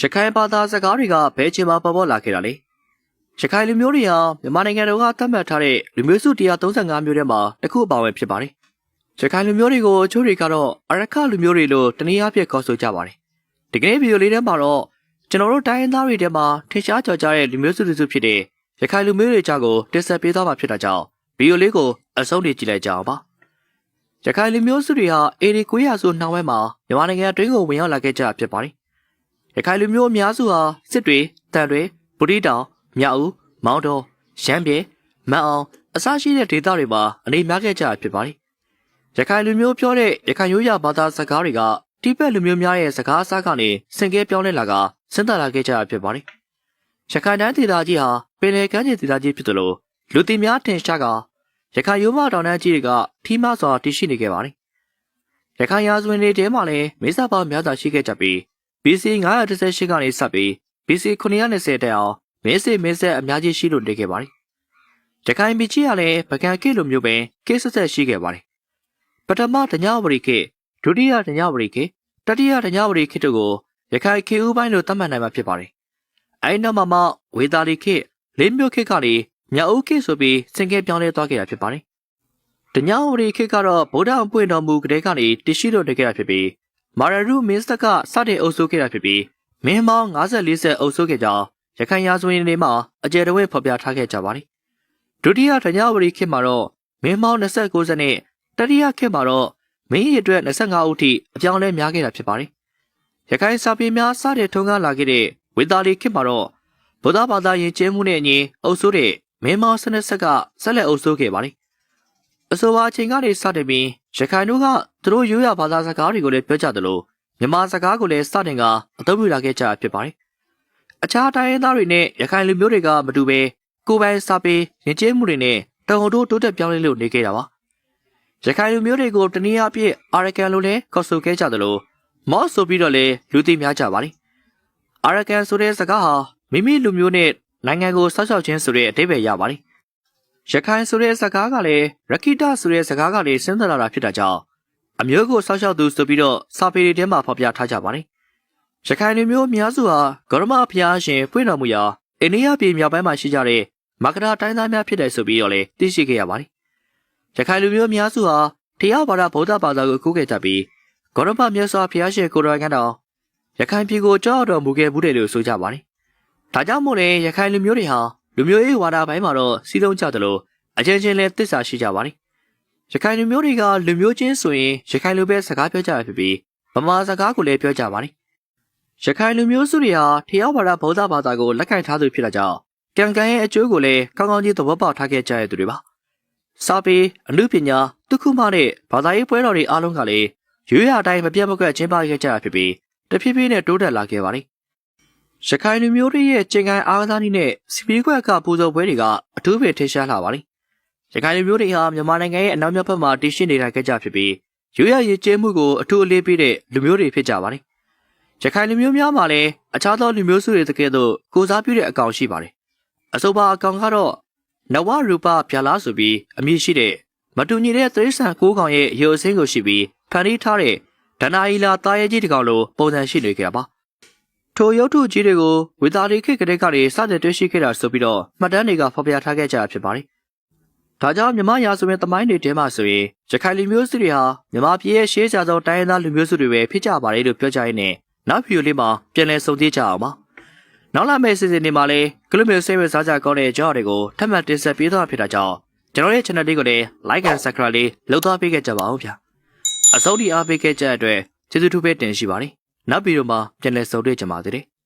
ရခိုင်ဘာသာစကားတွေကဘယ်ချိန်မှပေါ်ပေါ်လာခဲ့တာလဲရခိုင်လူမျိုးတွေဟာမြန်မာနိုင်ငံတော်ကသတ်မှတ်ထားတဲ့လူမျိုးစု135မျိုးထဲမှာတစ်ခုအပါအဝင်ဖြစ်ပါတယ်ရခိုင်လူမျိုးတွေကိုအချို့တွေကတော့အရခလူမျိုးတွေလို့တနည်းအားဖြင့်ခေါ်ဆိုကြပါတယ်ဒီကနေ့ဗီဒီယိုလေးထဲမှာတော့ကျွန်တော်တို့တိုင်းရင်းသားတွေထဲမှာထင်ရှားကျော်ကြားတဲ့လူမျိုးစုစုဖြစ်တဲ့ရခိုင်လူမျိုးတွေကြားကိုတင်ဆက်ပေးသွားမှာဖြစ်တာကြောင့်ဗီဒီယိုလေးကိုအဆုံးထိကြည့်လိုက်ကြအောင်ပါရခိုင်လူမျိုးစုတွေဟာအေဒီ900စုနှောင်းဝဲမှာမြန်မာနိုင်ငံအတွင်းကိုဝင်ရောက်လာခဲ့ကြတာဖြစ်ပါတယ် ရခိုင်လူမျိုးအများစုဟာစစ်တွေတန်တွေဗုဒ္ဓတောင်မြောက်ဦးမောင်းတော်ရမ်းပြေမန်အောင်အစရှိတဲ့ဒေသတွေမှာအနေများခဲ့ကြတာဖြစ်ပါတယ်ရခိုင်လူမျိုးပြောတဲ့ရခိုင်ရိုးရာဘာသာစကားတွေကတိဘက်လူမျိုးများရဲ့စကားအစားကနေစင်ကဲပြောင်းလဲလာကဆင်းသက်လာခဲ့ကြတာဖြစ်ပါတယ်ရခိုင်တိုင်းဒေသကြီးဟာပင်လယ်ကမ်းခြေဒေသကြီးဖြစ်သလိုလူသိများထင်ရှားကရခိုင်ရိုးမတောင်တန်းကြီးတွေကထီးမစွာတည်ရှိနေခဲ့ပါတယ်ရခိုင်ရာဇဝင်တွေထဲမှာလည်းမေဆာပေါများစွာရှိခဲ့ကြပြီး BC 918ကနေစပြီး BC 920တက်အောင်မင်းစစ်မင်းဆက်အများကြီးရှိလို့နေခဲ့ပါတယ်။ရခိုင်ပြည်ကြီးကလည်းပကံကိလိုမျိုးပဲကိဆက်ဆက်ရှိခဲ့ပါတယ်။ပထမတညဝရီခေဒုတိယတညဝရီခေတတိယတညဝရီခေတို့ကိုရခိုင်ခေဦးပိုင်းလို့သတ်မှတ်နိုင်မှာဖြစ်ပါတယ်။အဲဒီနောက်မှာမှဝေသာလီခေလေးမျိုးခေကလည်းမြောက်ဦးခေဆိုပြီးစင်ကဲပြောင်းလဲသွားခဲ့တာဖြစ်ပါတယ်။တညဝရီခေကတော့ဗုဒ္ဓအပွင့်တော်မူကလေးကနေတရှိလို့နေခဲ့တာဖြစ်ပြီး မာရရုမင်းစတကစတဲ့အုပ်စိုးခဲ့တာဖြစ်ပြီးမင်းမောင်း54ဆက်အုပ်စိုးခဲ့ကြောင်းရခိုင်ရာဇဝင်တွေမှာအကျယ်တဝဲဖော်ပြထားခဲ့ကြပါတယ်။ဒုတိယဓညဝရီခေတ်မှာတော့မင်းမောင်း29ဆက်နဲ့တတိယခေတ်မှာတော့မင်းရည်အတွက်25ဦးထိအပြောင်းလဲများခဲ့တာဖြစ်ပါတယ်။ရခိုင်စာပေများစတဲ့ထုံးကားလာခဲ့တဲ့ဝေသာလီခေတ်မှာတော့ဗုဒ္ဓဘာသာယဉ်ကျေးမှုနဲ့အညီအုပ်စိုးတဲ့မင်းမောင်း12ဆက်ကဆက်လက်အုပ်စိုးခဲ့ပါတယ်။အဆိုပါအချိန်ကနေစတင်ပြီးရခိုင်တို့ကသူတို့ရိုးရာဘာသာစကားတွေကိုလည်းပြောကြသလိုမြန်မာစကားကိုလည်းစတင်ကအသုံးပြုလာခဲ့ကြဖြစ်ပါတယ်။အခြားတိုင်းရင်းသားတွေနဲ့ရခိုင်လူမျိုးတွေကမတူဘဲကိုယ်ပိုင်စာပေယဉ်ကျေးမှုတွေနဲ့တန်ဟုန်တို့တိုးတက်ပြောင်းလဲလို့နေခဲ့တာပါ။ရခိုင်လူမျိုးတွေကိုတနည်းအားဖြင့်အာရကန်လို့လည်းခေါ်ဆိုခဲ့ကြသလိုမော့ဆိုပြီးတော့လည်းလူသိများကြပါတယ်။အာရကန်ဆိုတဲ့စကားဟာမိမိလူမျိုးနဲ့နိုင်ငံကိုဆောက်ရှောက်ခြင်းဆိုတဲ့အဓိပ္ပာယ်ရပါတယ်။ ရခိုင်ဆိုတဲ့စကားကလည်းရခိတဆိုတဲ့စကားကလည်းဆင်းသက်လာတာဖြစ်တာကြောင့်အမျိုးကိုဆောက်ရှောက်သူဆိုပြီးတော့စာပေတွေထဲမှာဖော်ပြထားကြပါတယ်။ရခိုင်လူမျိုးအများစုဟာဂရမဖျားရှင်ဖွင့်တော်မူရာအိန္ဒိယပြည်မြောက်ပိုင်းမှာရှိကြတဲ့မကရာတိုင်းသားများဖြစ်တယ်ဆိုပြီးတော့လည်းသိရှိခဲ့ရပါတယ်။ရခိုင်လူမျိုးအများစုဟာတရားဘာသာဗုဒ္ဓဘာသာကိုကူးခဲ့ကြပြီးဂရမမြတ်စွာဘုရားရှင်ကိုရောင်ကတော့ရခိုင်ပြည်ကိုကြောက်တော်မူခဲ့ဘူးတယ်လို့ဆိုကြပါတယ်။ဒါကြောင့်မို့လဲရခိုင်လူမျိုးတွေဟာ လူမျိုးရေးဝါဒပိုင်းမှာတော့စီးလုံးကြတယ်လို့အချင်းချင်းလည်းသစ္စာရှိကြပါတယ်။ရခိုင်လူမျိုးတွေကလူမျိုးချင်းဆိုရင်ရခိုင်လူပဲစကားပြောကြရဖြစ်ပြီးဗမာစကားကိုလည်းပြောကြပါတယ်။ရခိုင်လူမျိုးစုတွေဟာထျောဘာသာဗုဒ္ဓဘာသာကိုလက်ခံထားသူဖြစ်တာကြောင့်ကံကံရဲ့အကျိုးကိုလည်းကောင်းကောင်းကြီးသဘောပေါက်ထားခဲ့ကြရသူတွေပါ။စာပေအမှုပညာဒုက္ခမနဲ့ဘာသာရေးပွဲတော်တွေအားလုံးကလည်းရွေးရတိုင်းမပြတ်မကွက်ကျင်းပခဲ့ကြရဖြစ်ပြီးတဖြည်းဖြည်းနဲ့တိုးတက်လာခဲ့ပါတယ်။ ရခိုင်လူမျိုးတွေရဲ့ကျင်ကန်အားကစားနည်းနဲ့စီပီကွက်ကပူဇော်ပွဲတွေကအထူးပဲထင်ရှားလာပါတယ်။ရခိုင်လူမျိုးတွေဟာမြန်မာနိုင်ငံရဲ့အနောက်မြောက်ဘက်မှာတည်ရှိနေတာကြကြဖြစ်ပြီးရွေးရရည်ကျဲမှုကိုအထူးအလေးပေးတဲ့လူမျိုးတွေဖြစ်ကြပါတယ်။ရခိုင်လူမျိုးများမှာလည်းအခြားသောလူမျိုးစုတွေတကယ်တော့ကိုစားပြုတဲ့အကောင်ရှိပါတယ်။အဆိုပါအကောင်ကတော့နဝရူပဗျာလားဆိုပြီးအမည်ရှိတဲ့မတူညီတဲ့သရိษံကိုးကောင်ရဲ့ရုပ်အစင်းကိုရှိပြီးဖန်တီးထားတဲ့ဒနာအီလာတာရဲကြီးတစ်ကောင်လိုပုံစံရှိနေကြတာပါ။ ထိုရုပ်ထုကြီးတွေကိုဝေသာရီခေတ်ကလေးကနေစတင်တွေ့ရှိခဲ့တာဆိုပြီးတော့မှတ်တမ်းတွေကဖော်ပြထားခဲ့ကြတာဖြစ်ပါတယ်။ဒါကြောင့်မြမရာဇဝင်သမိုင်းတွေထဲမှာဆိုရင်ရခိုင်လူမျိုးစုတွေဟာမြမပြည်ရဲ့ရှေးကြသောတိုင်းရင်းသားလူမျိုးစုတွေပဲဖြစ်ကြပါတယ်လို့ပြောကြရင်းနဲ့နောက်ဗီဒီယိုလေးမှာပြန်လည်ဆုံသေးကြအောင်ပါ။နောက်လာမယ့်စီစဉ်တွေမှာလည်းကလစ်မျိုးဆေးဝဲစားကြကောင်းတဲ့ကြောက်တွေကိုထပ်မံတင်ဆက်ပေးသွားဖြစ်တာကြောင့်ကျွန်တော်ရဲ့ channel လေးကိုလည်း like and subscribe လေးလုပ်သွားပေးခဲ့ကြပါဦးဗျာ။အစိုးရအားပေးခဲ့ကြတဲ့အတွက်ကျေးဇူးထူးပဲတင်ရှိပါတယ်။ နောက်ဗီဒီယိုမှာပြန်လည်ဆုံတွေ့ကြပါသေးတယ်။